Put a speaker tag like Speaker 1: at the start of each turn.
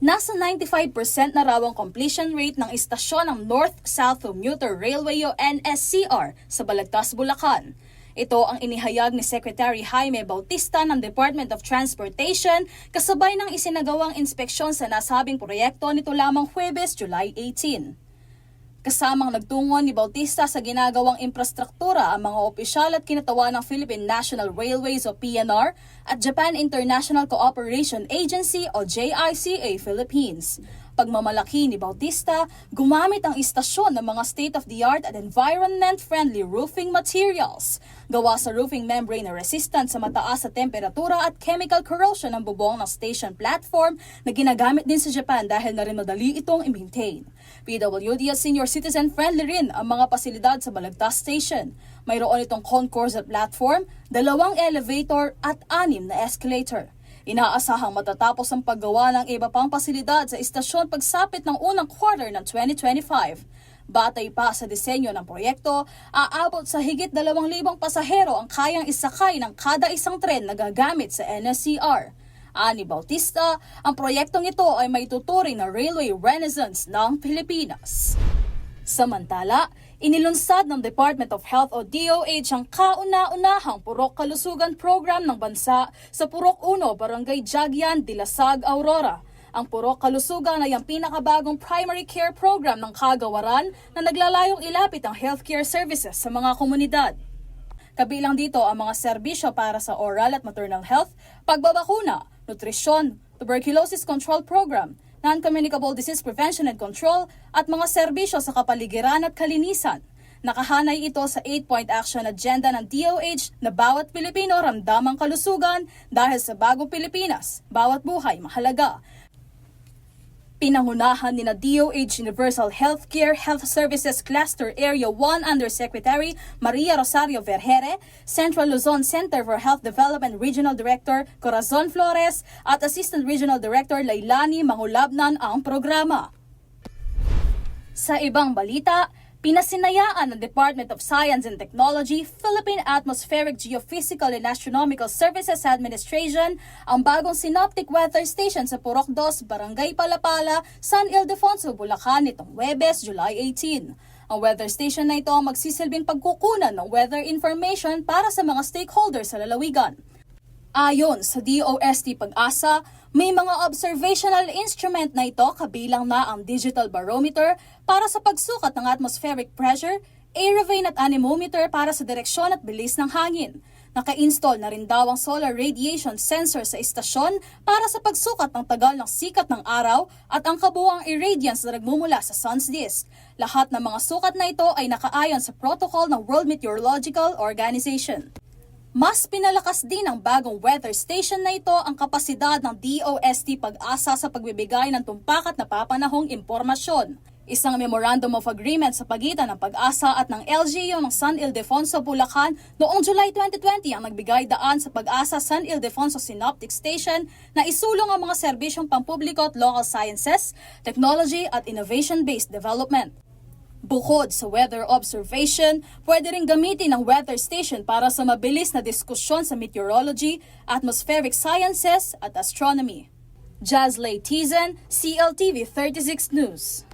Speaker 1: Nasa 95% na raw ang completion rate ng istasyon ng North-South Commuter Railway o NSCR sa Balagtas, Bulacan. Ito ang inihayag ni Secretary Jaime Bautista ng Department of Transportation kasabay ng isinagawang inspeksyon sa nasabing proyekto nito lamang Huwebes, July 18. Kasamang nagtungo ni Bautista sa ginagawang infrastruktura ang mga opisyal at kinatawan ng Philippine National Railways o PNR at Japan International Cooperation Agency o JICA Philippines. Pagmamalaki ni Bautista, gumamit ang istasyon ng mga state-of-the-art at environment-friendly roofing materials. Gawa sa roofing membrane na resistant sa mataas na temperatura at chemical corrosion ang bubong ng station platform na ginagamit din sa Japan dahil na rin madali itong i-maintain. PWD at senior citizen-friendly rin ang mga pasilidad sa Balagtas Station. Mayroon itong concourse at platform, dalawang elevator at anim na escalator. Inaasahang matatapos ang paggawa ng iba pang pasilidad sa istasyon pagsapit ng unang quarter ng 2025. Batay pa sa disenyo ng proyekto, aabot sa higit 2,000 pasahero ang kayang isakay ng kada isang tren na gagamit sa NSCR. Ani Bautista, ang proyektong ito ay may tuturing na railway renaissance ng Pilipinas. Samantala, inilunsad ng Department of Health o DOH ang kauna-unahang Purok Kalusugan Program ng bansa sa Purok 1, Barangay Jagyan, Dilasag, Aurora. Ang Purok Kalusugan ay ang pinakabagong primary care program ng kagawaran na naglalayong ilapit ang healthcare services sa mga komunidad. Kabilang dito ang mga serbisyo para sa oral at maternal health, pagbabakuna, nutrisyon, tuberculosis control program, non-communicable disease prevention and control, at mga serbisyo sa kapaligiran at kalinisan. Nakahanay ito sa 8-point action agenda ng DOH na bawat Pilipino ramdamang kalusugan dahil sa bagong Pilipinas, bawat buhay mahalaga. Pinangunahan ni na DOH Universal Healthcare Health Services Cluster Area 1 Undersecretary Maria Rosario Vergere, Central Luzon Center for Health Development Regional Director Corazon Flores at Assistant Regional Director Lailani Mangulabnan ang programa. Sa ibang balita, pinasinayaan ng Department of Science and Technology, Philippine Atmospheric Geophysical and Astronomical Services Administration ang bagong synoptic weather station sa Purok 2, Barangay Palapala, San Ildefonso, Bulacan nitong Webes, July 18. Ang weather station na ito ang magsisilbing pagkukunan ng weather information para sa mga stakeholders sa lalawigan. Ayon sa DOST Pag-asa, may mga observational instrument na ito kabilang na ang digital barometer para sa pagsukat ng atmospheric pressure, aerovane at anemometer para sa direksyon at bilis ng hangin. Naka-install na rin daw ang solar radiation sensor sa istasyon para sa pagsukat ng tagal ng sikat ng araw at ang kabuang irradiance na nagmumula sa sun's disk. Lahat ng mga sukat na ito ay nakaayon sa protocol ng World Meteorological Organization. Mas pinalakas din ng bagong weather station na ito ang kapasidad ng DOST pag-asa sa pagbibigay ng tumpak at napapanahong impormasyon. Isang Memorandum of Agreement sa pagitan ng pag-asa at ng LGU ng San Ildefonso, Bulacan noong July 2020 ang nagbigay daan sa pag-asa San Ildefonso Synoptic Station na isulong ang mga serbisyong pampubliko at local sciences, technology at innovation-based development. Bukod sa weather observation, pwede rin gamitin ang weather station para sa mabilis na diskusyon sa meteorology, atmospheric sciences at astronomy. Jazley Tizen, CLTV 36 News.